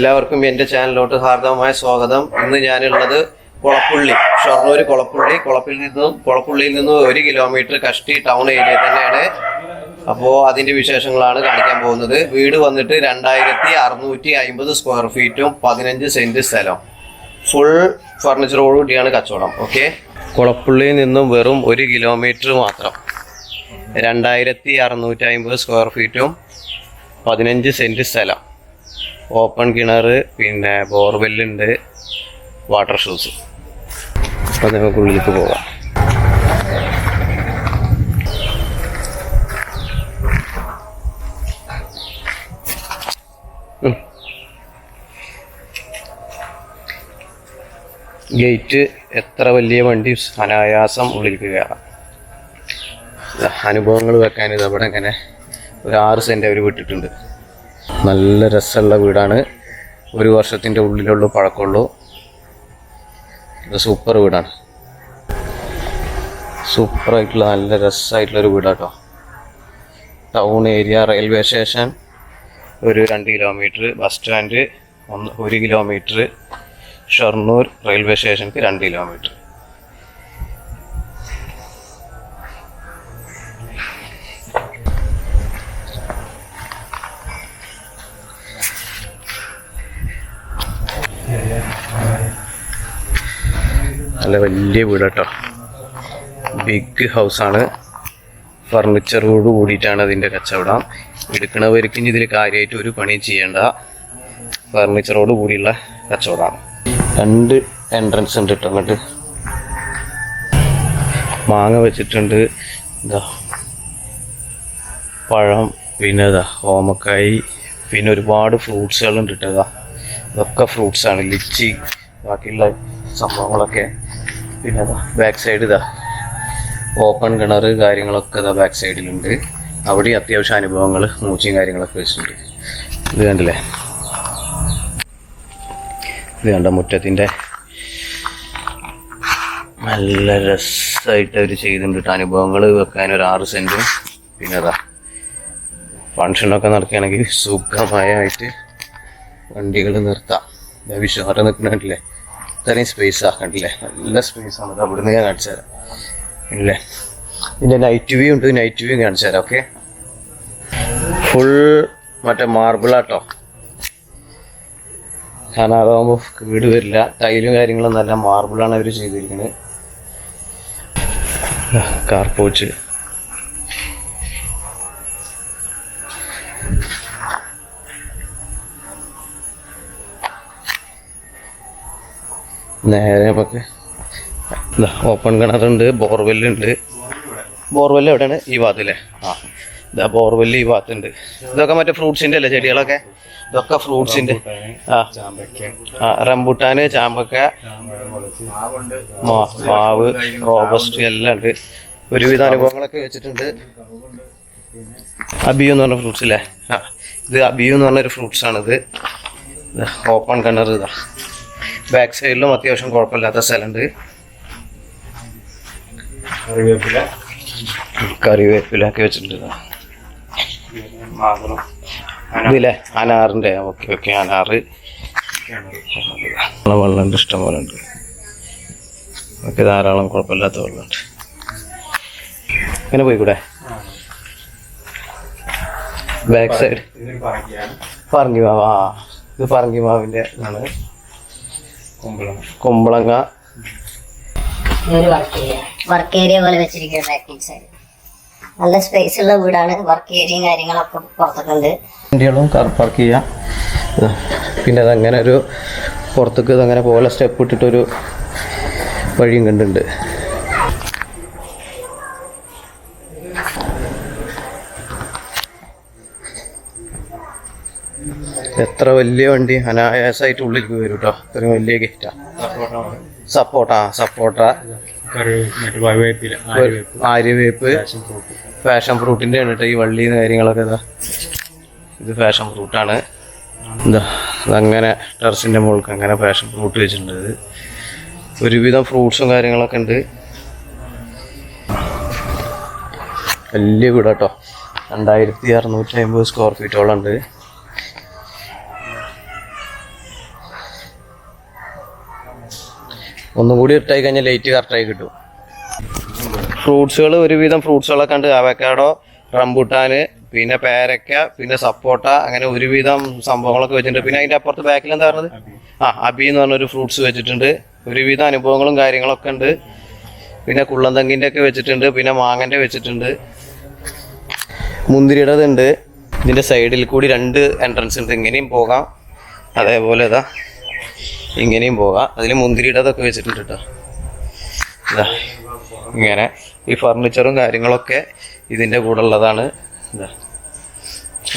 എല്ലാവർക്കും എന്റെ ചാനലിലോട്ട് ഹാർദവമായ സ്വാഗതം. ഇന്ന് ഞാനുള്ളത് കുളപ്പുള്ളി ഷൊർണൂർ കുളപ്പുള്ളി. കുളപ്പിൽ നിന്നും കുളപ്പുള്ളിയിൽ നിന്നും ഒരു കിലോമീറ്റർ കഷ്ടി ടൗൺ ഏരിയ തന്നെയാണ്. അപ്പോൾ അതിന്റെ വിശേഷങ്ങളാണ് കാണിക്കാൻ പോകുന്നത്. വീട് വന്നിട്ട് രണ്ടായിരത്തി അറുന്നൂറ്റി അമ്പത് സ്ക്വയർ ഫീറ്റും പതിനഞ്ച് സെന്റ് സ്ഥലം. ഫുൾ ഫർണിച്ചറോട് കൂടിയാണ് കച്ചവടം. ഓക്കെ? കുളപ്പുള്ളിയിൽ നിന്നും വെറും ഒരു കിലോമീറ്റർ മാത്രം. രണ്ടായിരത്തി അറുന്നൂറ്റി അമ്പത് സ്ക്വയർ ഫീറ്റും പതിനഞ്ച് സെന്റ് സ്ഥലം. ഓപ്പൺ കിണർ പിന്നെ ബോർവെല്ലുണ്ട് വാട്ടർ ഷൂസ് അപ്പം നമുക്ക് ഉള്ളിലേക്ക് പോകാം. ഗേറ്റ് എത്ര വലിയ വണ്ടി അനായാസം ഉള്ളിലേക്ക് കയറാം. അനുഭവങ്ങൾ വെക്കാൻ ഇത് അവിടെ ഇങ്ങനെ ഒരു ആറ് സെന്റ് അവർ വിട്ടിട്ടുണ്ട്. നല്ല രസമുള്ള വീടാണ്. ഒരു വർഷത്തിന്റെ ഉള്ളിലുള്ള പഴക്കമുള്ളൂ. ഇത് സൂപ്പർ വീടാണ്. സൂപ്പറായിട്ടുള്ള നല്ല രസമായിട്ടുള്ളൊരു വീടാട്ടോ. ടൗൺ ഏരിയ റെയിൽവേ സ്റ്റേഷൻ ഒരു രണ്ട് കിലോമീറ്റർ ബസ് സ്റ്റാൻഡ് ഒന്ന് ഒരു കിലോമീറ്റർ ഷൊർണൂർ റെയിൽവേ സ്റ്റേഷനിക്ക് രണ്ട് കിലോമീറ്റർ നല്ല വലിയ വീട് കേട്ടോ ബിഗ് ഹൗസാണ് ഫർണിച്ചറോട് കൂടിയിട്ടാണ് അതിന്റെ കച്ചവടം. എടുക്കണവർക്ക് ഇനി ഇതിൽ കാര്യമായിട്ട് ഒരു പണി ചെയ്യേണ്ട ഫർണിച്ചറോട് കൂടിയുള്ള കച്ചവടമാണ് രണ്ട് എൻട്രൻസ് ഉണ്ട് കേട്ടോ മാങ്ങ വെച്ചിട്ടുണ്ട്. ഇതാ. പഴം പിന്നെ ഇതാ ഓമക്കായി പിന്നെ ഒരുപാട് ഫ്രൂട്ട്സുകളുണ്ട് കേട്ടോ ഇതാ. ഇതൊക്കെ ഫ്രൂട്ട്സാണ് ലിച്ചി ബാക്കിയുള്ള സംഭവങ്ങളൊക്കെ പിന്നെ ബാക്ക് സൈഡ് ഇതാ. ഓപ്പൺ കിണർ കാര്യങ്ങളൊക്കെ ഇതാ ബാക്ക് സൈഡിലുണ്ട് അവിടെ അത്യാവശ്യം അനുഭവങ്ങൾ മൂച്ചയും കാര്യങ്ങളൊക്കെ വെച്ചിട്ടുണ്ട്. ഇത് കണ്ടില്ലേ? ഇത് കണ്ട മുറ്റത്തിന്റെ നല്ല രസമായിട്ട് അവർ ചെയ്തിട്ടുണ്ട് കേട്ടോ. അനുഭവങ്ങൾ വെക്കാൻ ഒരു ആറ് സെന്റും പിന്നെ അതാ ഫങ്ഷനൊക്കെ നടക്കുകയാണെങ്കിൽ സുഖമായിട്ട് വണ്ടികൾ നിർത്താം. വിശ്വാസം നിൽക്കണില്ലേ ഇത്രയും സ്പേസ് ആക്കണ്ടല്ലേ? നല്ല സ്പേസ് ആണ് അവിടെ അവിടുന്ന് ഞാൻ കാണിച്ചു തരാം. ഇല്ലേ? ഇതിന്റെ നൈറ്റ് വ്യൂ ഉണ്ട് നൈറ്റ് വ്യൂ കാണിച്ചു തരാം ഓക്കെ ഫുൾ മറ്റേ മാർബിളാട്ടോ കാരണം അതാകുമ്പോൾ വീട് വരില്ല. ടൈലും കാര്യങ്ങളും നല്ല മാർബിളാണ് അവർ ചെയ്തിരിക്കുന്നത്. കാർ പോച്ച് നേരെ പക്കെ ഓപ്പൺ കിണറുണ്ട് ബോർവെല്ലുണ്ട് ബോർവെല്ല് എവിടെയാണ്? ഈ ഭാഗത്തില്ലേ? ആ. ഇതാ ബോർവെല്ല് ഈ ഭാഗത്തുണ്ട്. ഇതൊക്കെ മറ്റേ ഫ്രൂട്ട്സിന്റെ അല്ലേ ചെടികളൊക്കെ? ഇതൊക്കെ ഫ്രൂട്ട്സിന്റെ ആ. ആ റംബുട്ടാന് ചാമ്പക്ക മാവ് റോബസ്റ്റ് എല്ലാം ഉണ്ട്. ഒരുവിധ അനുഭവങ്ങളൊക്കെ വെച്ചിട്ടുണ്ട്. അബിയു എന്ന് പറഞ്ഞ ഫ്രൂട്ട്സ് അല്ലേ ആ. ഇത് അബിയു എന്ന് പറഞ്ഞൊരു ഇത് ഓപ്പൺ കിണർ ഇതാ. ബാക്ക് സൈഡിലും അത്യാവശ്യം കുഴപ്പമില്ലാത്ത സ്ഥലമുണ്ട്. കറിവേപ്പില. കറിവേപ്പിലൊക്കെ വെച്ചിട്ടുണ്ട്. ഇതാ. മാതളം ഇതില്ലേ അനാറിന്റെ ഓക്കെ ഓക്കെ അനാറ് വെള്ളമുണ്ട് ഇഷ്ടം പോലെ ഉണ്ട്. ഒക്കെ ധാരാളം കുഴപ്പമില്ലാത്ത വെള്ളമുണ്ട്. ഇങ്ങനെ പോയിക്കൂടെ? Back side. ഇതിൽ പറക്കിയാണ് മാവ് ആ. ഇത് പറങ്കിമാവിന്റെ ഇതാണ് കുമ്പളങ്ങ. വർക്ക് ഏരിയ പോലെ വെച്ചിരിക്കുന്ന സൈഡ് നല്ല സ്പേസ് ഉള്ള വീടാണ്. വർക്ക് ഏരിയയും കാര്യങ്ങളൊക്കെ പുറത്തൊക്കെ ഉണ്ട് വണ്ടികളും കാർ പാർക്ക് ചെയ്യാം. പിന്നെ അതങ്ങനെ ഒരു പുറത്തേക്ക് അങ്ങനെ പോലെ സ്റ്റെപ്പ് ഇട്ടിട്ടൊരു വഴിയും കണ്ടുണ്ട് എത്ര വലിയ വണ്ടി? അനായാസമായിട്ട് ഉള്ളിലേക്ക് വരും കേട്ടോ ഇത്ര വലിയ ഗേറ്റാ മറ്റേ വവേപ്പില ആര്യവേപ്പ് ഫാഷൻ ഫ്രൂട്ടിന്റെ ആണ് കേട്ടോ ഈ വള്ളിന്ന് കാര്യങ്ങളൊക്കെ ഇതാ. ഇത് ഫാഷൻ ഫ്രൂട്ടാണ് എന്താ അതങ്ങനെ ടെറസിന്റെ മുകൾക്ക് അങ്ങനെ ഫാഷൻ ഫ്രൂട്ട് വെച്ചിട്ടുണ്ട് ഒരുവിധം ഫ്രൂട്ട്സും കാര്യങ്ങളൊക്കെ ഉണ്ട്. വലിയ വീടാട്ടോ രണ്ടായിരത്തി അറുന്നൂറ്റി അമ്പത് സ്ക്വയർ ഫീറ്റോളം ഉണ്ട്. ഒന്നും കൂടി ഇട്ടായി കഴിഞ്ഞാൽ ലൈറ്റ് കറക്റ്റായി കിട്ടും. ഫ്രൂട്ട്സുകൾ ഒരുവിധം ഫ്രൂട്ട്സുകളൊക്കെ ഉണ്ട്. അവക്കാടോ റംബുട്ടാന് പിന്നെ പേരക്ക പിന്നെ സപ്പോട്ട അങ്ങനെ ഒരുവിധം സംഭവങ്ങളൊക്കെ വെച്ചിട്ടുണ്ട്. പിന്നെ അതിന്റെ അപ്പുറത്ത് ബാക്കിൽ എന്താ പറഞ്ഞത്? ആ അബി എന്ന് പറഞ്ഞൊരു ഫ്രൂട്ട്സ് വെച്ചിട്ടുണ്ട്. ഒരുവിധം അനുഭവങ്ങളും കാര്യങ്ങളൊക്കെ ഉണ്ട്. പിന്നെ കുള്ളന്തങ്കിന്റെ ഒക്കെ വെച്ചിട്ടുണ്ട്. പിന്നെ മാങ്ങന്റെ വെച്ചിട്ടുണ്ട്. മുന്തിരിയുടേത് ഉണ്ട് ഇതിന്റെ സൈഡിൽ കൂടി രണ്ട് എൻട്രൻസ് ഉണ്ട്. ഇങ്ങനെയും പോകാം. അതേപോലെ ഇതാ. ഇങ്ങനെയും പോകാം. അതിൽ മുന്തിരിയുടേതൊക്കെ വെച്ചിട്ടുണ്ട് കേട്ടോ ഇങ്ങനെ ഈ ഫർണിച്ചറും കാര്യങ്ങളൊക്കെ ഇതിന്റെ കൂടെ ഉള്ളതാണ്. ഇതാ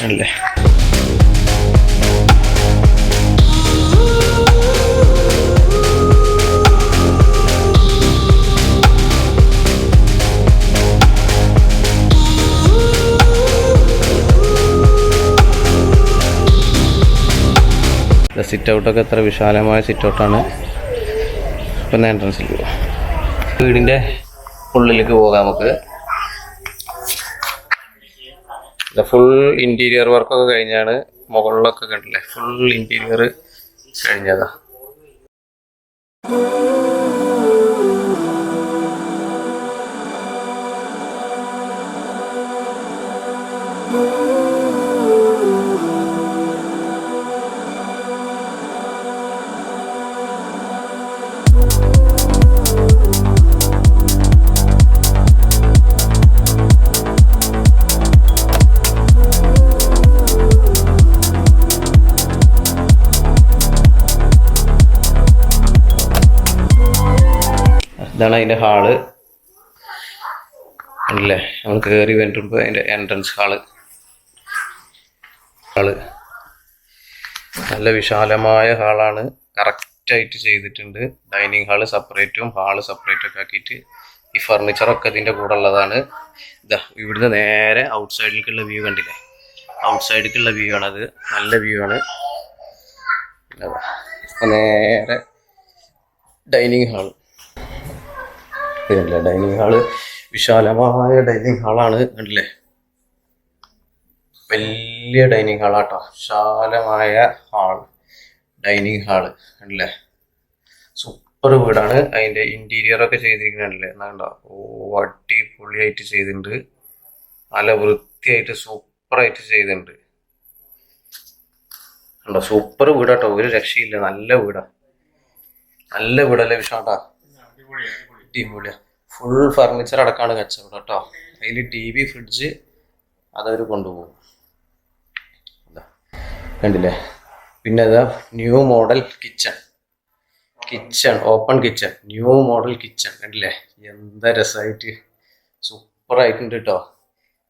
അല്ലേ? സിറ്റ് ഔട്ടൊക്കെ എത്ര വിശാലമായ സിറ്റ് ഔട്ടാണ് പിന്നെ എൻട്രൻസിൽ പോവാം വീടിന്റെ ഉള്ളിലേക്ക് പോകാം നമുക്ക്. ഫുൾ ഇന്റീരിയർ വർക്കൊക്കെ കഴിഞ്ഞാണ് മുകളിലൊക്കെ കണ്ടില്ലേ? ഫുൾ ഇന്റീരിയർ കഴിഞ്ഞതാ. ഇതാണ് അതിന്റെ ഹാൾ. അല്ലേ നമ്മൾ കയറി വരുമ്പോൾ അതിന്റെ എൻട്രൻസ് ഹാൾ. ഹാൾ. നല്ല വിശാലമായ ഹാളാണ്. കറക്റ്റായിട്ട് ചെയ്തിട്ടുണ്ട്. ഡൈനിങ് ഹാൾ സെപ്പറേറ്റും ഹാൾ സെപ്പറേറ്റും ഒക്കെ ആക്കിയിട്ട് ഈ ഫർണിച്ചറൊക്കെ ഇതിന്റെ കൂടെ ഉള്ളതാണ്. ഇതാ ഇവിടുന്ന് നേരെ ഔട്ട് സൈഡിലേക്കുള്ള വ്യൂ കണ്ടില്ലേ? ഔട്ട് സൈഡിലേക്കുള്ള വ്യൂ ആണത് നല്ല വ്യൂ ആണ്. നേരെ ഡൈനിങ് ഹാൾ. ഇതില്ല ഡൈനിങ് ഹാൾ വിശാലമായ ഡൈനിങ് ഹാളാണ് കണ്ടില്ലേ? വലിയ ഡൈനിങ് ഹാളാട്ടോ വിശാലമായ ഹാൾ ഡൈനിങ് ഹാൾ കണ്ടില്ലേ? സൂപ്പർ വീടാണ് അതിന്റെ ഇന്റീരിയർ ഒക്കെ ചെയ്തിരിക്കുന്നുണ്ടല്ലേ കണ്ടോ? ഓ അടിപൊളിയായിട്ട് ചെയ്തിട്ടുണ്ട്. നല്ല വൃത്തിയായിട്ട് സൂപ്പറായിട്ട് ചെയ്തിട്ടുണ്ട്. കണ്ടോ സൂപ്പർ വീടാട്ടോ ഒരു രക്ഷയില്ല നല്ല വീടാ. നല്ല വീടല്ലേ വിഷാട്ടാ അടിപൊളിയാ ഫുൾ ഫർണിച്ചർ അടക്കമാണ് കച്ചവടം കേട്ടോ അതിൽ ടി വി ഫ്രിഡ്ജ് അതവർ കൊണ്ടുപോകും. കണ്ടില്ലേ? പിന്നെ അതാ new model kitchen kitchen open kitchen new model kitchen കണ്ടില്ലേ? എന്താ രസമായിട്ട് സൂപ്പറായിട്ടുണ്ട് കേട്ടോ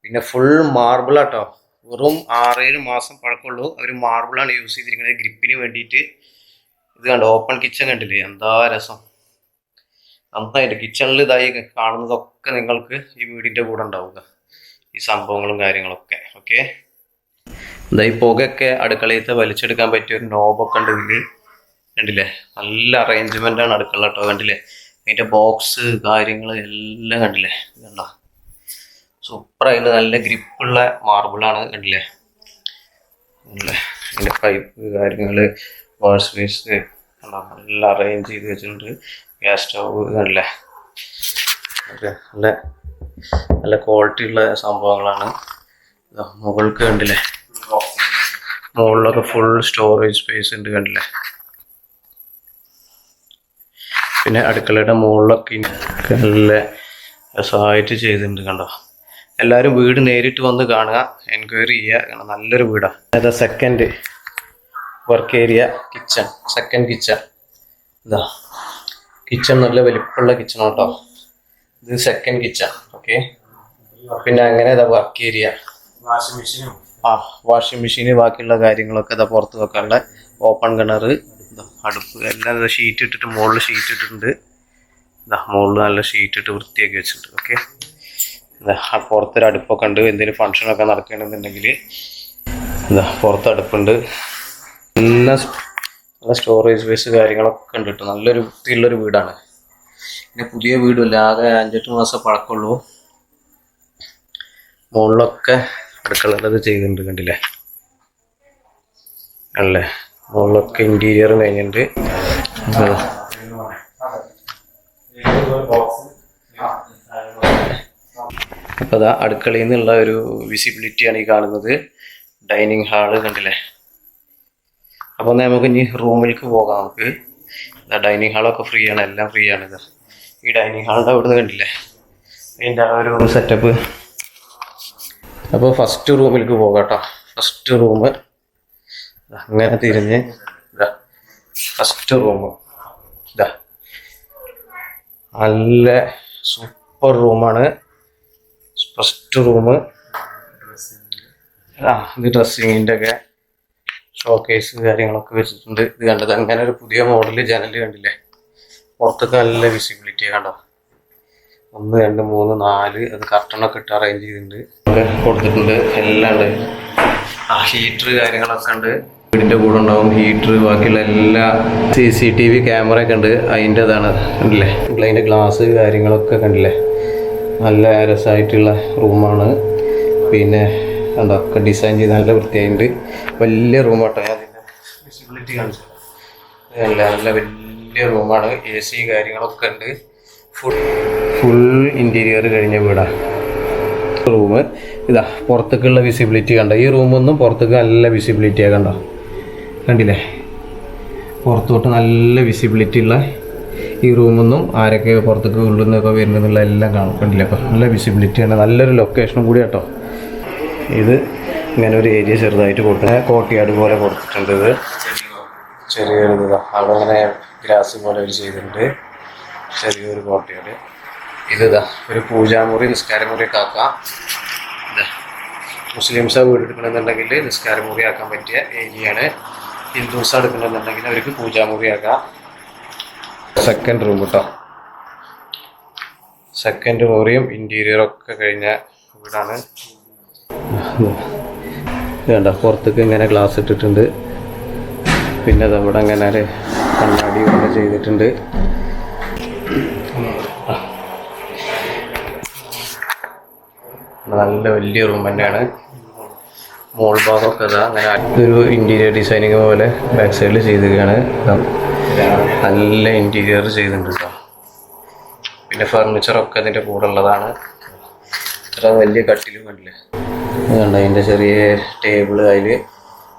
പിന്നെ ഫുൾ മാർബിൾ ആട്ടോ വെറും ആറേഴ് മാസം പഴക്കമുള്ളൂ. അവർ മാർബിളാണ് യൂസ് ചെയ്തിരിക്കുന്നത്. ഗ്രിപ്പിന് വേണ്ടിയിട്ട്. ഇത് കണ്ടോ? ഓപ്പൺ കിച്ചൺ കണ്ടില്ലേ? എന്താ രസം. നന്നായിട്ട് കിച്ചണിൽ ഇതായി കാണുന്നതൊക്കെ നിങ്ങൾക്ക് ഈ വീടിന്റെ കൂടെ ഉണ്ടാവുക. ഈ സംഭവങ്ങളും കാര്യങ്ങളൊക്കെ ഓക്കെ എന്താ ഈ പുകയൊക്കെ അടുക്കളയത്തെ വലിച്ചെടുക്കാൻ പറ്റിയ ഒരു നോബൊക്കെ ഉണ്ട് ഇതിൽ കണ്ടില്ലേ? നല്ല അറേഞ്ച്മെന്റ് ആണ് അടുക്കള കേട്ടോ കണ്ടില്ലേ? അതിന്റെ ബോക്സ് കാര്യങ്ങൾ എല്ലാം കണ്ടില്ലേ? കണ്ടോ? സൂപ്പർ അതിന്റെ നല്ല ഗ്രിപ്പുള്ള മാർബിളാണ് കണ്ടില്ലേ? കണ്ടില്ലേ? അതിന്റെ പൈപ്പ് കാര്യങ്ങൾ വാഷ് ബേസ് കണ്ടോ? നല്ല അറേഞ്ച് ചെയ്ത് വെച്ചിട്ടുണ്ട്. ഗ്യാസ് സ്റ്റവ് അല്ലേ നല്ല നല്ല ക്വാളിറ്റി ഉള്ള സംഭവങ്ങളാണ്. മുകൾക്ക് കണ്ടില്ലേ? മുകളിലൊക്കെ ഫുൾ സ്റ്റോറേജ് സ്പേസ് ഉണ്ട് കണ്ടില്ലേ? പിന്നെ അടുക്കളയുടെ മുകളിലൊക്കെ നല്ല രസമായിട്ട് ചെയ്തിട്ടുണ്ട് കണ്ടോ? എല്ലാവരും വീട് നേരിട്ട് വന്ന് കാണുക എൻക്വയറി ചെയ്യുക. നല്ലൊരു വീടാണ് അതായത് second work area kitchen second kitchen ഇതാ കിച്ചൺ നല്ല വലിപ്പമുള്ള കിച്ചൺ കേട്ടോ ഇത് സെക്കൻഡ് കിച്ചൺ ഓക്കെ പിന്നെ അങ്ങനെ ഇതാ വർക്ക് ഏരിയ വാഷിംഗ് മെഷീനും ആ വാഷിംഗ് മെഷീന് ബാക്കിയുള്ള കാര്യങ്ങളൊക്കെ ഇതാ പുറത്ത് വെക്കാനുള്ള ഓപ്പൺ കിണർ അടുപ്പ് എല്ലാം ഇതാ ഷീറ്റ് ഇട്ടിട്ട് മുകളിൽ ഷീറ്റ് ഇട്ടിട്ടുണ്ട്. ഇതാ മുകളിൽ നല്ല ഷീറ്റ് ഇട്ട് വൃത്തിയാക്കി വെച്ചിട്ടുണ്ട് ഓക്കെ ഇതാ പുറത്തൊരു അടുപ്പൊക്കെ ഉണ്ട്. എന്തെങ്കിലും ഫംഗ്ഷനൊക്കെ നടക്കണമെന്നുണ്ടെങ്കിൽ ഇതാ പുറത്ത് അടുപ്പുണ്ട്. നല്ല സ്റ്റോറേജ് സ്പേസ് കാര്യങ്ങളൊക്കെ ഉണ്ട് കേട്ടോ നല്ലൊരു വൃത്തിയുള്ളൊരു വീടാണ്. പിന്നെ പുതിയ വീടുമല്ല? ആകെ അഞ്ചെട്ട് മാസം പഴക്കമുള്ളൂ. മുകളിലൊക്കെ അടുക്കളത് ചെയ്തിട്ടുണ്ട് കണ്ടില്ലേ? അല്ലേ? മുകളിലൊക്കെ ഇന്റീരിയർ കഴിഞ്ഞിട്ടുണ്ട്. അപ്പോൾ അതാ. അടുക്കളയിൽ നിന്നുള്ള ഒരു വിസിബിലിറ്റിയാണ് ഈ കാണുന്നത്. ഡൈനിങ് ഹാൾ കണ്ടില്ലേ? എന്നാ നമുക്ക് ഇനി റൂമിലേക്ക് പോകാം നമുക്ക്. ഡൈനിങ് ഹാളൊക്കെ ഫ്രീ ആണ് എല്ലാം ഫ്രീ ആണ് ഇത്. ഈ ഡൈനിങ് ഹാളിന്റെ അവിടുന്ന് കണ്ടില്ലേ? ഇതിന്റെ ആ ഒരു സെറ്റപ്പ് അപ്പോൾ ഫസ്റ്റ് റൂമിലേക്ക് പോകാം കേട്ടോ. ഫസ്റ്റ് റൂം അങ്ങനെ തിരിഞ്ഞ്. ഫസ്റ്റ് റൂം ഇതാ. നല്ല സൂപ്പർ റൂമാണ് ഫസ്റ്റ് റൂം ആ ഇത് ഡ്രസ്സിങ്ങിന്റെ ഒക്കെ. ഷോക്കേസ് കാര്യങ്ങളൊക്കെ വെച്ചിട്ടുണ്ട്. ഇത് കണ്ടത് അങ്ങനെ ഒരു പുതിയ മോഡൽ ജനൽ കണ്ടില്ലേ? പുറത്തൊക്കെ നല്ല വിസിബിലിറ്റി കണ്ടോ? ഒന്ന് രണ്ട് മൂന്ന് നാല് അത് കർട്ടണൊക്കെ ഇട്ട് അറേഞ്ച് ചെയ്തിട്ടുണ്ട്. കൊടുത്തിട്ടുണ്ട് എല്ലാം ഉണ്ട്. ആ ഹീറ്റർ കാര്യങ്ങളൊക്കെ ഉണ്ട്. വീടിന്റെ കൂടെ ഉണ്ടാവും ഹീറ്റർ ബാക്കിയുള്ള എല്ലാ C C T V camera ഒക്കെ ഉണ്ട്. അതിന്റെ ഇതാണ് കണ്ടില്ലേ? അതിന്റെ ഗ്ലാസ് കാര്യങ്ങളൊക്കെ കണ്ടില്ലേ? നല്ല രസമായിട്ടുള്ള റൂമാണ് പിന്നെ കണ്ടോ? ഒക്കെ ഡിസൈൻ ചെയ്ത് നല്ല വൃത്തിയായിട്ട് വലിയ റൂം കേട്ടോ ഞാൻ വിസിബിലിറ്റി കാണിച്ചു നല്ല നല്ല വലിയ റൂമാണ് എ സി കാര്യങ്ങളൊക്കെ ഉണ്ട്. ഫുൾ ഫുൾ ഇന്റീരിയർ കഴിഞ്ഞ വീടാണ് റൂം ഇതാ പുറത്തേക്കുള്ള വിസിബിലിറ്റി കണ്ടോ? ഈ റൂമൊന്നും പുറത്തേക്ക് നല്ല വിസിബിലിറ്റിയാണ് കണ്ടോ? കണ്ടില്ലേ? പുറത്തോട്ട് നല്ല വിസിബിലിറ്റി ഉള്ള ഈ റൂമൊന്നും ആരൊക്കെ പുറത്തേക്ക് ഉള്ളിൽ നിന്നൊക്കെ വരുന്നതെന്നുള്ള എല്ലാം കാണും. കണ്ടില്ലേ? അപ്പോൾ നല്ല വിസിബിലിറ്റിയാണ് നല്ലൊരു ലൊക്കേഷനും കൂടി കേട്ടോ ഇത് ഇങ്ങനെ ഒരു ഏരിയ ചെറുതായിട്ട് കൊടുക്കുന്നത് കോട്ടിയാട് പോലെ കൊടുത്തിട്ടുണ്ട് ഇത്. ചെറിയൊരു അവിടെ ഇങ്ങനെ ഗ്രാസ് പോലെ ഒരു ചെയ്തിട്ടുണ്ട്. ചെറിയൊരു കോട്ടയാട്. ഇത് ഒരു പൂജാമുറി നിസ്കാരമുറി ഒക്കെ ആക്കാം. മുസ്ലിംസ് വീട് എടുക്കണമെന്നുണ്ടെങ്കിൽ നിസ്കാരമുറി ആക്കാൻ പറ്റിയ ഏരിയയാണ്. ഹിന്ദുസ് എടുക്കണമെന്നുണ്ടെങ്കിൽ അവർക്ക് പൂജാമുറി ആക്കാം. സെക്കൻഡ് റൂം കേട്ടോ സെക്കൻഡ് മുറിയും ഇന്റീരിയറും ഒക്കെ കഴിഞ്ഞ വീടാണ്. കണ്ടോ പുറത്തേക്ക് ഇങ്ങനെ ഗ്ലാസ് ഇട്ടിട്ടുണ്ട്. പിന്നെ അതവിടെ അങ്ങനെ ഒരു കണ്ണാടി ഒക്കെ ചെയ്തിട്ടുണ്ട്. നല്ല വലിയ റൂം തന്നെയാണ്. മോൾ ഭാഗമൊക്കെ ഇതാ അങ്ങനെ ഒരു ഇന്റീരിയർ ഡിസൈനിങ് പോലെ ബാക്ക് സൈഡിൽ ചെയ്തിരിക്കുകയാണ്. നല്ല ഇന്റീരിയർ ചെയ്തിട്ടുണ്ട് കേട്ടോ പിന്നെ ഫർണിച്ചറൊക്കെ അതിന്റെ കൂടെ ഉള്ളതാണ്. ഇത്ര വലിയ കട്ടിലും കണ്ടില്ലേ? ഇത് കണ്ടോ അതിന്റെ ചെറിയ ടേബിൾ അതിൽ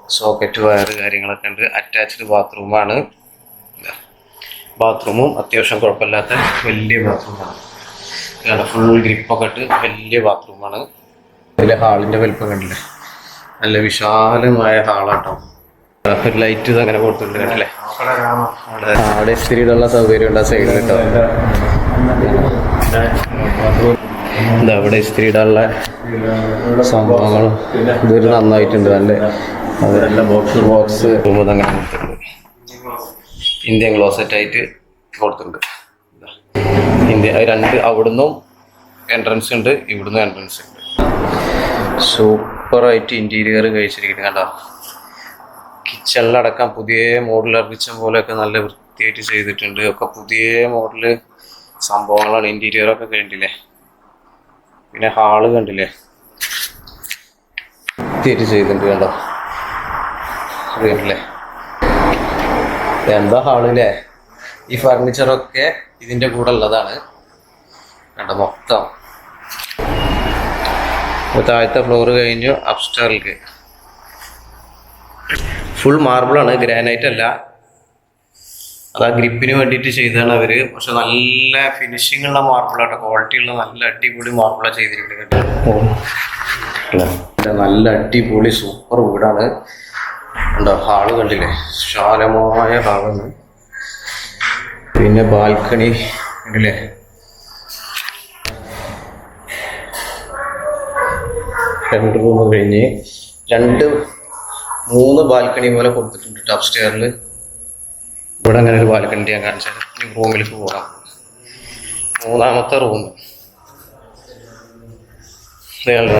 സോക്കറ്റ് വയർ കാര്യങ്ങളൊക്കെ ഉണ്ട്. അറ്റാച്ച്ഡ് ബാത്റൂമാണ് ബാത്റൂമും അത്യാവശ്യം കുഴപ്പമില്ലാത്ത വലിയ ബാത്റൂമാണ് ഇതാണ് ഫുൾ ഗ്രിപ്പൊക്കെ ഇട്ട് വലിയ ബാത്റൂമാണ് ഇതിലെ ഹാളിന്റെ വലിപ്പം കണ്ടില്ലേ? നല്ല വിശാലമായ ഹാളാട്ടോ ഒരു ലൈറ്റ് ഇത് അങ്ങനെ കൊടുത്തിട്ടുണ്ട് കണ്ടില്ലേ? അവിടെ ഇടാനുള്ള സൗകര്യം ഉണ്ട് ആ സൈഡിൽ കേട്ടോ എന്താ അവിടെ ഇസ്ത്രി ഇടാനുള്ള സംഭവങ്ങളും ഇതൊരു നന്നായിട്ടുണ്ട് നല്ല ബോക്സ് ബോക്സ് ഇന്ത്യൻ ക്ലോസറ്റ് ആയിട്ട് കൊടുത്തിട്ടുണ്ട്. ഇന്ത്യ രണ്ട് അവിടുന്നും എൻട്രൻസ് ഉണ്ട് ഇവിടുന്ന് എൻട്രൻസ് ഉണ്ട്. സൂപ്പറായിട്ട് ഇന്റീരിയർ കഴിച്ചിരിക്കുന്നത് കണ്ടോ? കിച്ചണിലടക്കം പുതിയ മോഡലർ കിച്ചൺ പോലെയൊക്കെ നല്ല വൃത്തിയായിട്ട് ചെയ്തിട്ടുണ്ട്. ഒക്കെ പുതിയ മോഡൽ സംഭവങ്ങളാണ് ഇന്റീരിയറൊക്കെ കണ്ടില്ലേ? പിന്നെ ഹാൾ കണ്ടില്ലേ? തിരി ചെയ്തിട്ടുണ്ട് കണ്ടോ? അറിയണ്ടല്ലേ എന്താ ഹാളില്ലേ ഈ ഫർണിച്ചറൊക്കെ ഇതിന്റെ കൂടെ ഉള്ളതാണ്. കണ്ടോ മൊത്തം? താഴത്തെ ഫ്ലോർ കഴിഞ്ഞു അപ്സ്റ്റാറിലേക്ക് ഫുൾ മാർബിളാണ് ഗ്രാനൈറ്റ് അല്ല. അത് ആ ഗ്രിപ്പിന് വേണ്ടിയിട്ട് ചെയ്തതാണ് അവർ. പക്ഷെ നല്ല ഫിനിഷിംഗ് ഉള്ള മാർബിളാട്ടോ ക്വാളിറ്റി ഉള്ള നല്ല അടിപൊളി മാർബിളാണ് ചെയ്തിരിക്കുന്നത് നല്ല അടിപൊളി സൂപ്പർ വീടാണ്. ഉണ്ടോ ഹാൾ കണ്ടില്ലേ? വിശാലമായ ഹാളാണ്. പിന്നെ ബാൽക്കണി കണ്ടില്ലേ? രണ്ട് റൂം കഴിഞ്ഞ് രണ്ട് മൂന്ന് ബാൽക്കണി പോലെ കൊടുത്തിട്ടുണ്ട് ടോപ്പ് സ്റ്റെയറിൽ ഇവിടെ അങ്ങനെ ഒരു ബാൽക്കണി ഞാൻ കാണിച്ചത് റൂമിലേക്ക് പോകാം മൂന്നാമത്തെ റൂം.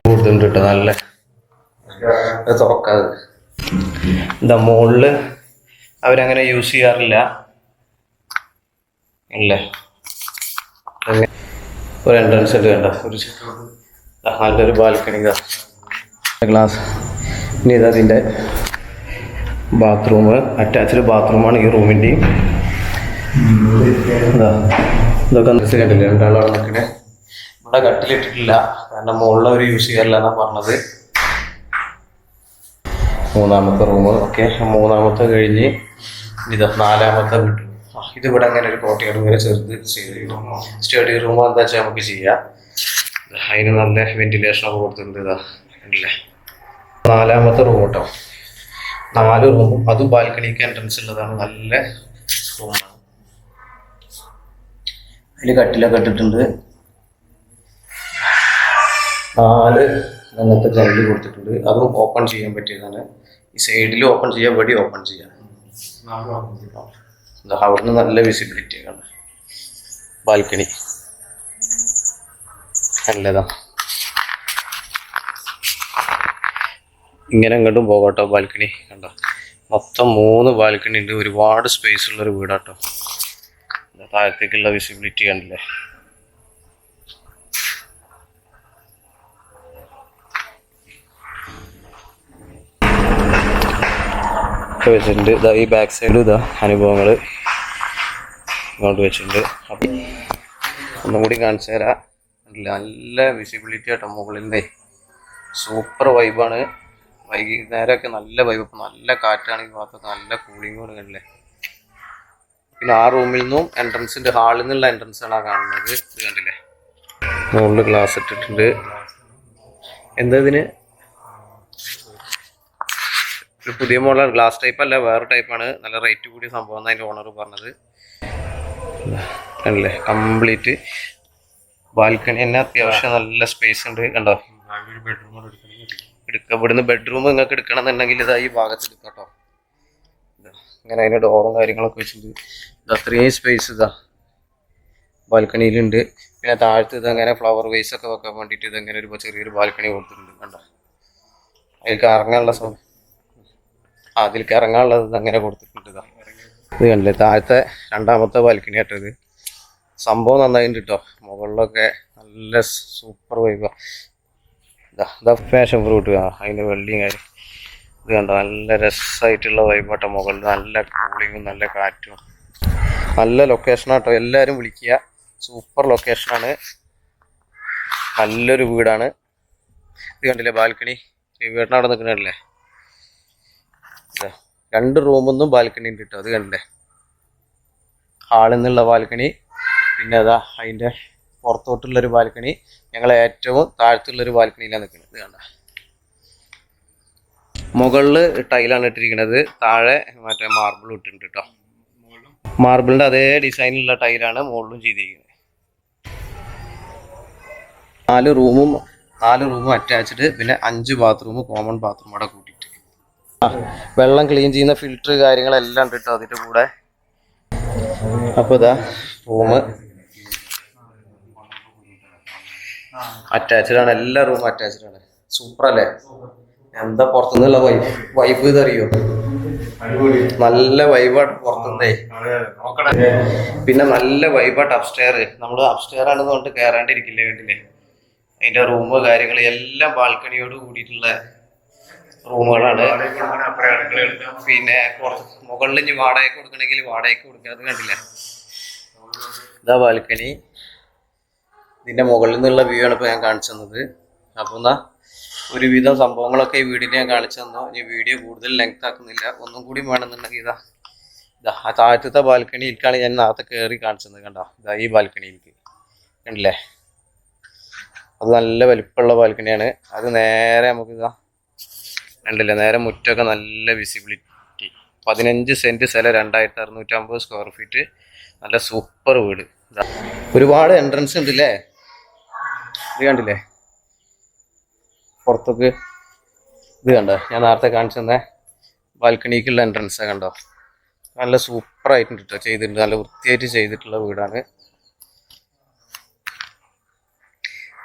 കൊടുത്തിട്ടുണ്ട് നല്ല തുറക്കാതെ. എന്താ മുകളിൽ അവരങ്ങനെ യൂസ് ചെയ്യാറില്ല. ഇല്ലേ? ഒരു എൻട്രൻസ് ഉണ്ട് വേണ്ട ഒരു നല്ലൊരു ബാൽക്കണി ഗ്ലാസ്. ഇനി ഇതാ അതിന്റെ ബാത്റൂം അറ്റാച്ച്ഡ് ബാത്റൂമാണ് ഈ റൂമിന്റെയും ഇതാ ഇതൊക്കെ നിർത്തി കണ്ടില്ല രണ്ടാളാണ് ഇവിടെ കട്ടിലിട്ടിട്ടില്ല. കാരണം മുകളിൽ ഒരു യൂസ് ചെയ്യാറില്ല എന്നാ പറഞ്ഞത്. മൂന്നാമത്തെ റൂം ഓക്കെ മൂന്നാമത്തെ കഴിഞ്ഞ് ഇത് നാലാമത്തെ വീട്ടു ഇതിവിടെ അങ്ങനെ ഒരു കോട്ടയാണ് വരെ ചെറുത് സ്റ്റഡി റൂം എന്താ വെച്ചാൽ നമുക്ക് ചെയ്യാം. അതിന് നല്ല വെന്റിലേഷൻ ഒക്കെ കൊടുത്തിട്ടുണ്ട് ഇതാ. കണ്ടില്ലേ? നാലാമത്തെ റൂം കേട്ടോ നാല് റൂമും അതും ബാൽക്കണിക്ക് എൻട്രൻസ് ഉള്ളതാണ്. നല്ല റൂമാണ് അതിൽ കട്ടിലൊക്കെ ഇട്ടിട്ടുണ്ട്. നാല് അങ്ങനത്തെ ജനൽ കൊടുത്തിട്ടുണ്ട്. അതും ഓപ്പൺ ചെയ്യാൻ പറ്റിയതാണ്. ഈ സൈഡിൽ ഓപ്പൺ ചെയ്യാം വെടി ഓപ്പൺ ചെയ്യാം. അവിടുന്ന് നല്ല വിസിബിലിറ്റി ആണ്. ബാൽക്കണി നല്ലതാ. ഇങ്ങനെ അങ്ങോട്ടും പോകാട്ടോ ബാൽക്കണി. കണ്ടോ? മൊത്തം മൂന്ന് ബാൽക്കണി ഉണ്ട്. ഒരുപാട് സ്പേസ് ഉള്ളൊരു വീടാട്ടോ. താഴത്തേക്കുള്ള വിസിബിലിറ്റി കണ്ടില്ലേ? വെച്ചിട്ടുണ്ട്. ഇതാ ഈ ബാക്ക് സൈഡ് ഇതാ അനുഭവങ്ങൾ ഇങ്ങോട്ട് വെച്ചിട്ടുണ്ട്. അപ്പം ഒന്നും കൂടി കാണിച്ചു തരാം? നല്ല വിസിബിലിറ്റി ആട്ടോ മുകളിൽ സൂപ്പർ വൈബാണ് വൈകുന്നേരമൊക്കെ നല്ല വൈബ് നല്ല കാറ്റാണെങ്കിൽ മാത്രം നല്ല കൂളിംഗ് കൂടെ കണ്ടില്ലേ പിന്നെ ആ റൂമിൽ നിന്നും എൻട്രൻസിന്റെ ഹാളിൽ നിന്നുള്ള എൻട്രൻസ് ആണ് ആ കാണുന്നത്. ഇത് കണ്ടില്ലേ? മുകളിൽ ഗ്ലാസ് ഇട്ടിട്ടുണ്ട്. എന്താ ഇതിന്? ഒരു പുതിയ മോഡലാണ്. ഗ്ലാസ് ടൈപ്പ് അല്ല വേറെ ടൈപ്പാണ് നല്ല റേറ്റ് കൂടിയ സംഭവം എന്നാണ് അതിന്റെ ഓണർ പറഞ്ഞത്. കണ്ടില്ലേ? കംപ്ലീറ്റ് ബാൽക്കണി തന്നെ അത്യാവശ്യം നല്ല സ്പേസ് ഉണ്ട്. കണ്ടോ? ബെഡ്റൂം എടുക്ക ഇവിടുന്ന് ബെഡ്റൂം നിങ്ങൾക്ക് എടുക്കണം എന്നുണ്ടെങ്കിൽ ഇതാ ഈ ഭാഗത്ത് എടുക്കാം കേട്ടോ ഇങ്ങനെ അതിന് ഡോറും കാര്യങ്ങളൊക്കെ വെച്ചിട്ടുണ്ട്. ഇത് അത്രയും സ്പേസ് ഇതാ. ബാൽക്കണിയിലുണ്ട്. പിന്നെ താഴത്ത് ഇത് അങ്ങനെ ഫ്ലവർ വേസ് ഒക്കെ വെക്കാൻ വേണ്ടിയിട്ട് ഇതങ്ങനെ ഒരു ചെറിയൊരു ബാൽക്കണി കൊടുത്തിട്ടുണ്ട് കണ്ടോ? അതിലേക്ക് ഇറങ്ങാനുള്ള സമയം അതിലേക്ക് ഇറങ്ങാനുള്ളത് അങ്ങനെ കൊടുത്തിട്ടുണ്ട് ഇതാ. ഇത് കണ്ടില്ലേ? താഴത്തെ രണ്ടാമത്തെ ബാൽക്കണി ആട്ടോ ഇത്. സംഭവം നന്നായിട്ടുണ്ട് കേട്ടോ മുകളിലൊക്കെ നല്ല സൂപ്പർ വൈബാ ഇതാ പാഷൻ ഫ്രൂട്ട് ആ അതിന്റെ വെള്ളിയും കാര്യം. ഇത് കണ്ടോ നല്ല രസമായിട്ടുള്ള വൈബാട്ടോ മുകളിൽ നല്ല കൂളിങ്ങും നല്ല കാറ്റും. നല്ല ലൊക്കേഷനാട്ടോ എല്ലാവരും വിളിക്കുക. സൂപ്പർ ലൊക്കേഷനാണ് നല്ലൊരു വീടാണ്. ഇത് കണ്ടില്ലേ ബാൽക്കണി? വീടിനവിടെ നിൽക്കണല്ലേ ഇതാ രണ്ട് റൂമൊന്നും ബാൽക്കണി ഉണ്ട് കേട്ടോ. അത് കണ്ടില്ലേ? ഹാളിൽ നിന്നുള്ള ബാൽക്കണി. പിന്നെ അതാ അതിന്റെ പുറത്തോട്ടുള്ളൊരു ബാൽക്കണി ഞങ്ങൾ ഏറ്റവും താഴത്തുള്ളൊരു ബാൽക്കണിയിലാണ് നിൽക്കുന്നത്. കണ്ട. മുകളിൽ ടൈലാണ് ഇട്ടിരിക്കുന്നത്. താഴെ മറ്റേ മാർബിൾ ഇട്ടിട്ടുണ്ട് കേട്ടോ മാർബിളിന്റെ അതേ ഡിസൈനിലുള്ള ടൈലാണ് മുകളിലും ചെയ്തിരിക്കുന്നത്. നാല് റൂമും നാല് റൂമും അറ്റാച്ച്ഡ് പിന്നെ അഞ്ച് ബാത്റൂം കോമൺ ബാത്റൂം അവിടെ കൂട്ടിയിട്ട്. വെള്ളം ക്ലീൻ ചെയ്യുന്ന ഫിൽറ്റർ കാര്യങ്ങളെല്ലാം ഉണ്ട് കേട്ടോ അതിന്റെ കൂടെ. അപ്പോൾ ഇതാ റൂം അറ്റാച്ച്ഡ് ആണ് എല്ലാ റൂമും അറ്റാച്ച്ഡ് ആണ്. സൂപ്പർ അല്ലേ? എന്താ പുറത്തുനിന്നുള്ള വൈഫ് വൈഫ് ഇതറിയോ നല്ല വൈബാട്ട് പുറത്തുനിന്നേ പിന്നെ നല്ല വൈബാട്ട് അപ്സ്റ്റെയർ നമ്മൾ അപ്സ്റ്റെയർ ആണെന്ന് പറഞ്ഞിട്ട് കയറാണ്ടിരിക്കില്ലേ കണ്ടില്ലേ? അതിന്റെ റൂം കാര്യങ്ങൾ എല്ലാം ബാൽക്കണിയോട് കൂടിയിട്ടുള്ള റൂമുകളാണ്. പിന്നെ മുകളിൽ ഇനി വാടകയ്ക്ക് കൊടുക്കണമെങ്കിൽ വാടകയ്ക്ക് കൊടുക്കാതെ കണ്ടില്ലേ? ഇതാ ബാൽക്കണി ഇതിന്റെ മുകളിൽ നിന്നുള്ള വ്യൂ ആണ് ഇപ്പോൾ ഞാൻ കാണിച്ചു തന്നത്. അപ്പോൾ എന്നാ ഒരുവിധം സംഭവങ്ങളൊക്കെ ഈ വീടിനെ ഞാൻ കാണിച്ചു തന്നു. ഇനി വീഡിയോ കൂടുതൽ ലെങ്ത് ആക്കുന്നില്ല. ഒന്നും കൂടി വേണമെന്നുണ്ടെങ്കിൽ ഇതാ ഇതാ ആ താഴത്തെ ബാൽക്കണിയിലേക്കാണ് ഞാൻ നേരത്തെ കയറി കാണിച്ചു തന്നത് കണ്ടോ? ഇതാ ഈ ബാൽക്കണിയിലേക്ക്. കണ്ടില്ലേ? അത് നല്ല വലിപ്പമുള്ള ബാൽക്കണിയാണ്. അത് നേരെ നമുക്ക് ഇതാ കണ്ടില്ലേ? നേരെ മുറ്റമൊക്കെ നല്ല വിസിബിലിറ്റി പതിനഞ്ച് സെന്റ് സ്ഥലം രണ്ടായിരത്തി അറുന്നൂറ്റമ്പത് സ്ക്വയർ ഫീറ്റ് നല്ല സൂപ്പർ വീട്. ഒരുപാട് എൻട്രൻസ് ഉണ്ട് അല്ലേ ഇത് കണ്ടില്ലേ? പുറത്തേക്ക് ഇത് കണ്ടോ? ഞാൻ നേരത്തെ കാണിച്ചു തന്നെ ബാൽക്കണിക്കുള്ള എൻട്രൻസ് കണ്ടോ? നല്ല സൂപ്പർ ആയിട്ടുണ്ട് കേട്ടോ ചെയ്തിട്ടുണ്ട്. നല്ല വൃത്തിയായിട്ട് ചെയ്തിട്ടുള്ള വീടാണ്.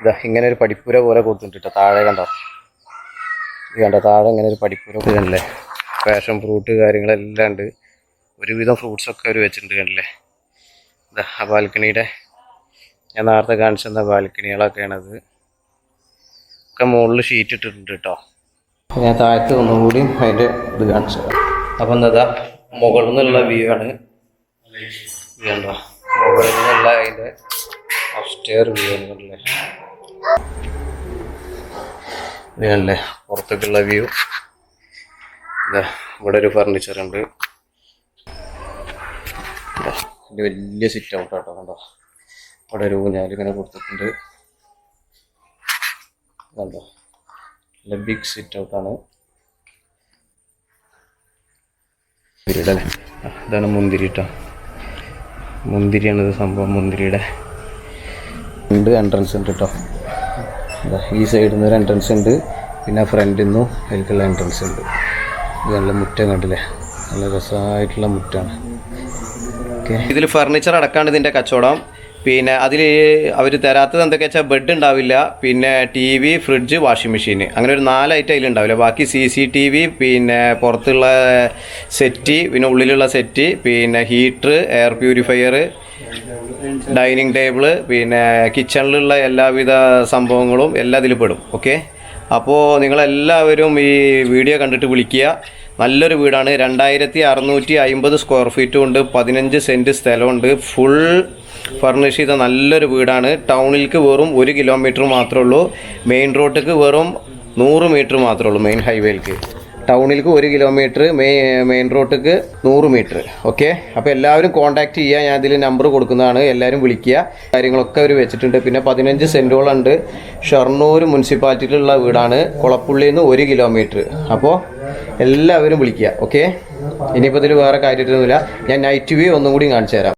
ഇതാ ഇങ്ങനെ ഒരു പഠിപ്പുര പോലെ കൊടുത്തിട്ടുണ്ട് താഴെ കണ്ടോ? ഇത് കണ്ടോ? താഴെ ഇങ്ങനെ ഒരു പഠിപ്പുര കണ്ടില്ലേ? പാഷൻ ഫ്രൂട്ട് കാര്യങ്ങളെല്ലാം ഉണ്ട്. ഒരുവിധം ഫ്രൂട്ട്സൊക്കെ അവർ വെച്ചിട്ടുണ്ട് കണ്ടില്ലേ? ഇതാ ആ ബാൽക്കണിയുടെ ഞാൻ നേരത്തെ കാണിച്ചു തന്ന ബാൽക്കണികളൊക്കെയാണത്. ഒക്കെ മുകളിൽ ഷീറ്റ് ഇട്ടിട്ടുണ്ട് കേട്ടോ ഞാൻ താഴത്ത് ഒന്നുകൂടി അതിന്റെ ഇത് കാണിച്ചു അപ്പം എന്താ മുകളിൽ നിന്നുള്ള വ്യൂ ആണ്. കണ്ടോ മുകളിൽ നിന്നുള്ള അതിന്റെ അപ്സ്റ്റെയർ വ്യൂ ആണല്ലേ? ഇതല്ലേ പുറത്തേക്കുള്ള വ്യൂ ഇതാ ഇവിടെ ഒരു ഫർണിച്ചർ ഉണ്ട്. വലിയ സിറ്റ് ഔട്ട് ആട്ടോ കണ്ടോ? ഇവിടെ ഒരു ഊഞ്ഞാൽ ഇങ്ങനെ കൊടുത്തിട്ടുണ്ട്. കണ്ടോ? നല്ല ബിഗ് സിറ്റ് ഔട്ടാണ് മുന്തിരിയുടെ? ഇതാണ് മുന്തിരി കേട്ടോ മുന്തിരിയാണ് ഇത് സംഭവം മുന്തിരിയുടെ. രണ്ട് എൻട്രൻസ് ഉണ്ട് കേട്ടോ ഈ സൈഡിൽ നിന്ന് ഒരു എൻട്രൻസ് ഉണ്ട്. പിന്നെ ഫ്രണ്ടിൽ നിന്നും അതിലേക്കുള്ള എൻട്രൻസ് ഉണ്ട്. ഇത് നല്ല മുറ്റം കണ്ടില്ലേ? നല്ല രസമായിട്ടുള്ള മുറ്റാണ്. ഇതിൽ ഫർണിച്ചർ അടക്കാണ്ട് ഇതിന്റെ കച്ചവടം. പിന്നെ അതിൽ അവർ തരാത്തത് എന്തൊക്കെ വെച്ചാൽ ബെഡ് ഉണ്ടാവില്ല പിന്നെ T V fridge washing machine അങ്ങനെ ഒരു നാല് ഐറ്റം അതിലുണ്ടാവില്ല ബാക്കി സി സി ടി വി പിന്നെ പുറത്തുള്ള സെറ്റ് പിന്നെ ഉള്ളിലുള്ള സെറ്റ് പിന്നെ heater air purifier dining table പിന്നെ കിച്ചണിലുള്ള എല്ലാവിധ സംഭവങ്ങളും എല്ലാം ഇതിൽ പെടും. ഓക്കെ അപ്പോൾ നിങ്ങളെല്ലാവരും ഈ വീഡിയോ കണ്ടിട്ട് വിളിക്കുക. നല്ലൊരു വീടാണ്. രണ്ടായിരത്തി അറുന്നൂറ്റി അമ്പത് സ്ക്വയർ ഫീറ്റും ഉണ്ട്. പതിനഞ്ച് സെന്റ് സ്ഥലമുണ്ട്. ഫുൾ ഫർണിഷ് ചെയ്ത നല്ലൊരു വീടാണ്. ടൗണിലേക്ക് വെറും ഒരു കിലോമീറ്റർ മാത്രമേ ഉള്ളൂ. മെയിൻ റോഡിലേക്ക് വെറും നൂറ് മീറ്റർ മാത്രമേ ഉള്ളൂ മെയിൻ ഹൈവേയിലേക്ക് ടൗണിലേക്ക് ഒരു കിലോമീറ്റർ മെയിൻ മെയിൻ റോഡിലേക്ക് നൂറ് മീറ്റർ. ഓക്കെ? അപ്പോൾ എല്ലാവരും കോൺടാക്റ്റ് ചെയ്യുക ഞാൻ ഇതിൽ നമ്പർ കൊടുക്കുന്നതാണ്. എല്ലാവരും വിളിക്കുക. കാര്യങ്ങളൊക്കെ അവർ വെച്ചിട്ടുണ്ട്. പിന്നെ പതിനഞ്ച് സെന്റോളുണ്ട് ഷൊർണൂർ മുനിസിപ്പാലിറ്റിയിലുള്ള വീടാണ്. കുളപ്പുള്ളിയിൽ നിന്ന് ഒരു കിലോമീറ്റർ. അപ്പോൾ എല്ലാവരും വിളിക്കുക. ഓക്കെ? ഇനിയിപ്പോൾ ഇതിൽ വേറെ കാര്യമൊന്നുമില്ല ഞാൻ നൈറ്റ് വ്യൂ ഒന്നും കൂടി കാണിച്ചു തരാം.